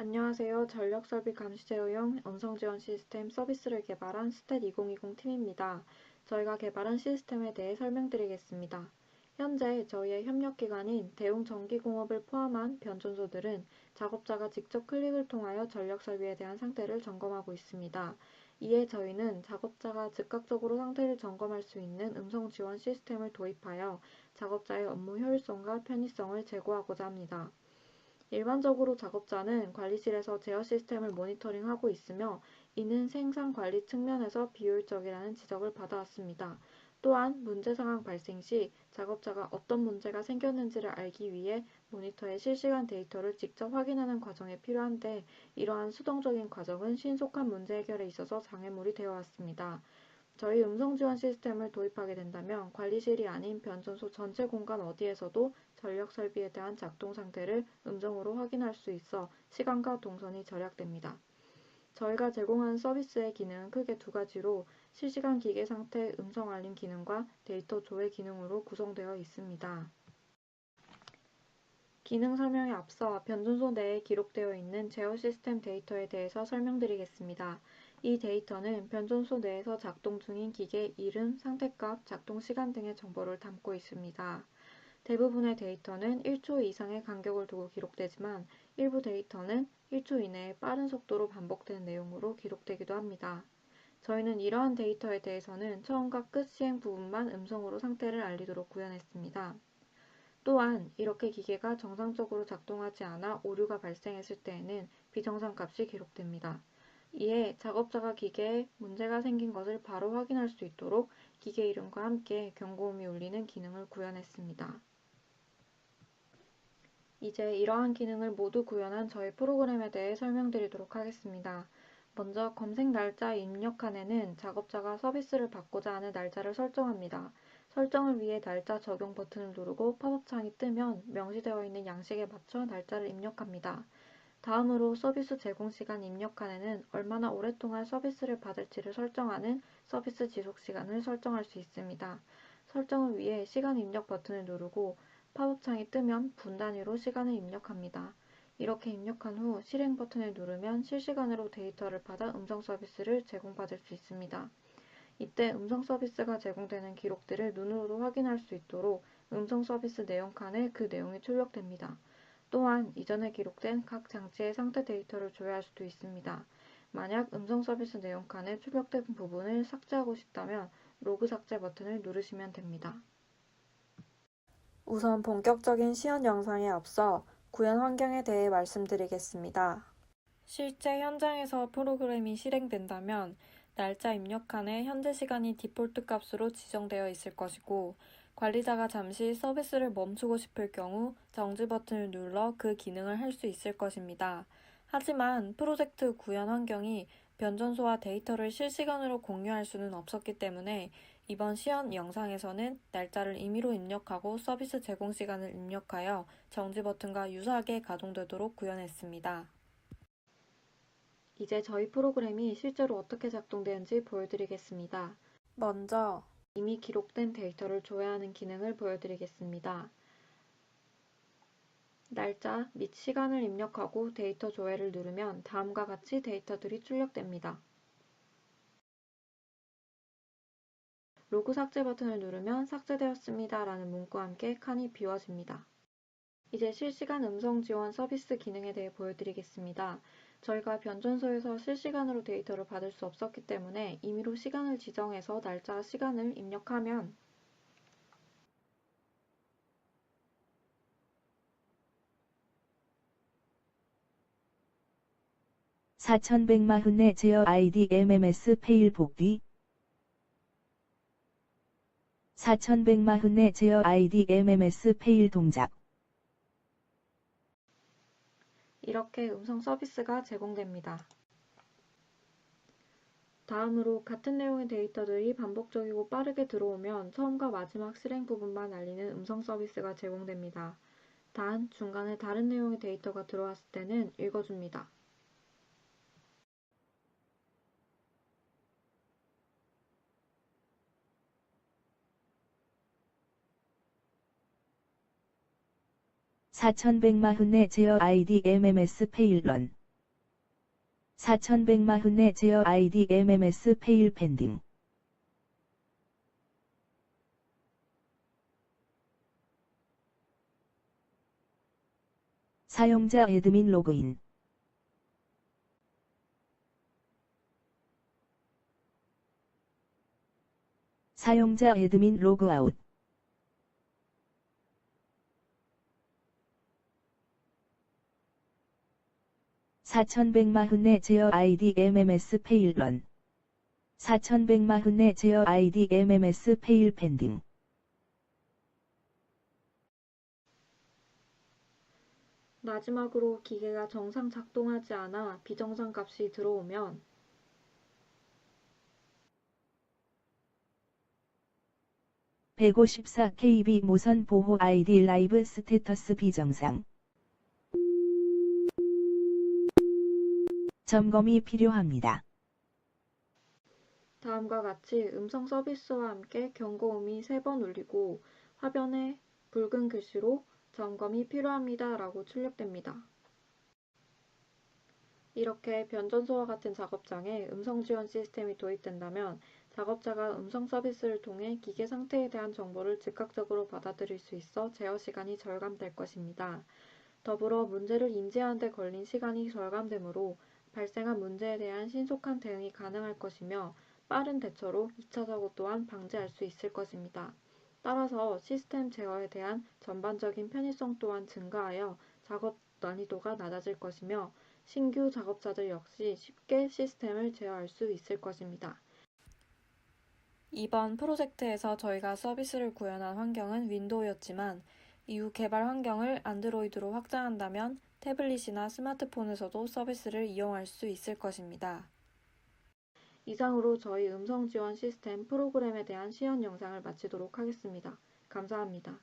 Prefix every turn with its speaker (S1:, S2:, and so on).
S1: 안녕하세요. 전력설비 감시 제어용 음성 지원 시스템 서비스를 개발한 스탯 2020 팀입니다. 저희가 개발한 시스템에 대해 설명드리겠습니다. 현재 저희의 협력기관인 대웅전기공업을 포함한 변전소들은 작업자가 직접 클릭을 통하여 전력설비에 대한 상태를 점검하고 있습니다. 이에 저희는 작업자가 즉각적으로 상태를 점검할 수 있는 음성 지원 시스템을 도입하여 작업자의 업무 효율성과 편의성을 제고하고자 합니다. 일반적으로 작업자는 관리실에서 제어 시스템을 모니터링하고 있으며 이는 생산 관리 측면에서 비효율적이라는 지적을 받아왔습니다. 또한 문제 상황 발생 시 작업자가 어떤 문제가 생겼는지를 알기 위해 모니터의 실시간 데이터를 직접 확인하는 과정이 필요한데 이러한 수동적인 과정은 신속한 문제 해결에 있어서 장애물이 되어 왔습니다. 저희 음성 지원 시스템을 도입하게 된다면 관리실이 아닌 변전소 전체 공간 어디에서도 전력 설비에 대한 작동 상태를 음성으로 확인할 수 있어 시간과 동선이 절약됩니다. 저희가 제공하는 서비스의 기능은 크게 두 가지로 실시간 기계 상태 음성 알림 기능과 데이터 조회 기능으로 구성되어 있습니다. 기능 설명에 앞서 변전소 내에 기록되어 있는 제어 시스템 데이터에 대해서 설명드리겠습니다. 이 데이터는 변전소 내에서 작동 중인 기계 이름, 상태값, 작동 시간 등의 정보를 담고 있습니다. 대부분의 데이터는 1초 이상의 간격을 두고 기록되지만 일부 데이터는 1초 이내에 빠른 속도로 반복되는 내용으로 기록되기도 합니다. 저희는 이러한 데이터에 대해서는 처음과 끝 시행 부분만 음성으로 상태를 알리도록 구현했습니다. 또한 이렇게 기계가 정상적으로 작동하지 않아 오류가 발생했을 때에는 비정상 값이 기록됩니다. 이에 작업자가 기계에 문제가 생긴 것을 바로 확인할 수 있도록 기계 이름과 함께 경고음이 울리는 기능을 구현했습니다. 이제 이러한 기능을 모두 구현한 저희 프로그램에 대해 설명드리도록 하겠습니다. 먼저 검색 날짜 입력 칸에는 작업자가 서비스를 받고자 하는 날짜를 설정합니다. 설정을 위해 날짜 적용 버튼을 누르고 팝업 창이 뜨면 명시되어 있는 양식에 맞춰 날짜를 입력합니다. 다음으로 서비스 제공 시간 입력 칸에는 얼마나 오랫동안 서비스를 받을지를 설정하는 서비스 지속 시간을 설정할 수 있습니다. 설정을 위해 시간 입력 버튼을 누르고 팝업 창이 뜨면 분 단위로 시간을 입력합니다. 이렇게 입력한 후 실행 버튼을 누르면 실시간으로 데이터를 받아 음성 서비스를 제공받을 수 있습니다. 이때 음성 서비스가 제공되는 기록들을 눈으로도 확인할 수 있도록 음성 서비스 내용 칸에 그 내용이 출력됩니다. 또한 이전에 기록된 각 장치의 상태 데이터를 조회할 수도 있습니다. 만약 음성 서비스 내용 칸에 출력된 부분을 삭제하고 싶다면 로그 삭제 버튼을 누르시면 됩니다. 우선 본격적인 시연 영상에 앞서 구현 환경에 대해 말씀드리겠습니다. 실제 현장에서 프로그램이 실행된다면 날짜 입력 칸에 현재 시간이 디폴트 값으로 지정되어 있을 것이고 관리자가 잠시 서비스를 멈추고 싶을 경우 정지 버튼을 눌러 그 기능을 할 수 있을 것입니다. 하지만 프로젝트 구현 환경이 변전소와 데이터를 실시간으로 공유할 수는 없었기 때문에 이번 시연 영상에서는 날짜를 임의로 입력하고 서비스 제공 시간을 입력하여 정지 버튼과 유사하게 가동되도록 구현했습니다. 이제 저희 프로그램이 실제로 어떻게 작동되는지 보여드리겠습니다. 먼저 이미 기록된 데이터를 조회하는 기능을 보여드리겠습니다. 날짜 및 시간을 입력하고 데이터 조회를 누르면 다음과 같이 데이터들이 출력됩니다. 로그 삭제 버튼을 누르면 삭제되었습니다 라는 문구와 함께 칸이 비워집니다. 이제 실시간 음성 지원 서비스 기능에 대해 보여드리겠습니다. 저희가 변전소에서 실시간으로 데이터를 받을 수 없었기 때문에 임의로 시간을 지정해서 날짜와 시간을 입력하면
S2: 사천백마흔의 제어 아이디 MMS 페일 복귀. 사천백마흔의 제어 아이디 MMS 페일 동작
S1: 이렇게 음성 서비스가 제공됩니다. 다음으로 같은 내용의 데이터들이 반복적이고 빠르게 들어오면 처음과 마지막 실행 부분만 알리는 음성 서비스가 제공됩니다. 단, 중간에 다른 내용의 데이터가 들어왔을 때는 읽어줍니다.
S2: 사천백마흔의 제어 아이디 MMS 페일런 4144 제어 아이디 MMS 페일 펜딩. 사용자 애드민 로그인. 사용자 애드민 로그아웃. 사천백마흔네 제어 아이디 MMS 페일런. 사천백마흔네 제어 아이디 MMS 페일 펜딩.
S1: 마지막으로 기계가 정상 작동하지 않아 비정상 값이 들어오면
S2: 154 KB 무선 보호 아이디 라이브 스테터스 비정상. 점검이 필요합니다.
S1: 다음과 같이 음성 서비스와 함께 경고음이 3번 울리고 화면에 붉은 글씨로 점검이 필요합니다 라고 출력됩니다. 이렇게 변전소와 같은 작업장에 음성 지원 시스템이 도입된다면 작업자가 음성 서비스를 통해 기계 상태에 대한 정보를 즉각적으로 받아들일 수 있어 제어 시간이 절감될 것입니다. 더불어 문제를 인지하는 데 걸린 시간이 절감되므로 발생한 문제에 대한 신속한 대응이 가능할 것이며 빠른 대처로 2차 사고 또한 방지할 수 있을 것입니다. 따라서 시스템 제어에 대한 전반적인 편의성 또한 증가하여 작업 난이도가 낮아질 것이며 신규 작업자들 역시 쉽게 시스템을 제어할 수 있을 것입니다. 이번 프로젝트에서 저희가 서비스를 구현한 환경은 윈도우였지만 이후 개발 환경을 안드로이드로 확장한다면 태블릿이나 스마트폰에서도 서비스를 이용할 수 있을 것입니다. 이상으로 저희 음성 지원 시스템 프로그램에 대한 시연 영상을 마치도록 하겠습니다. 감사합니다.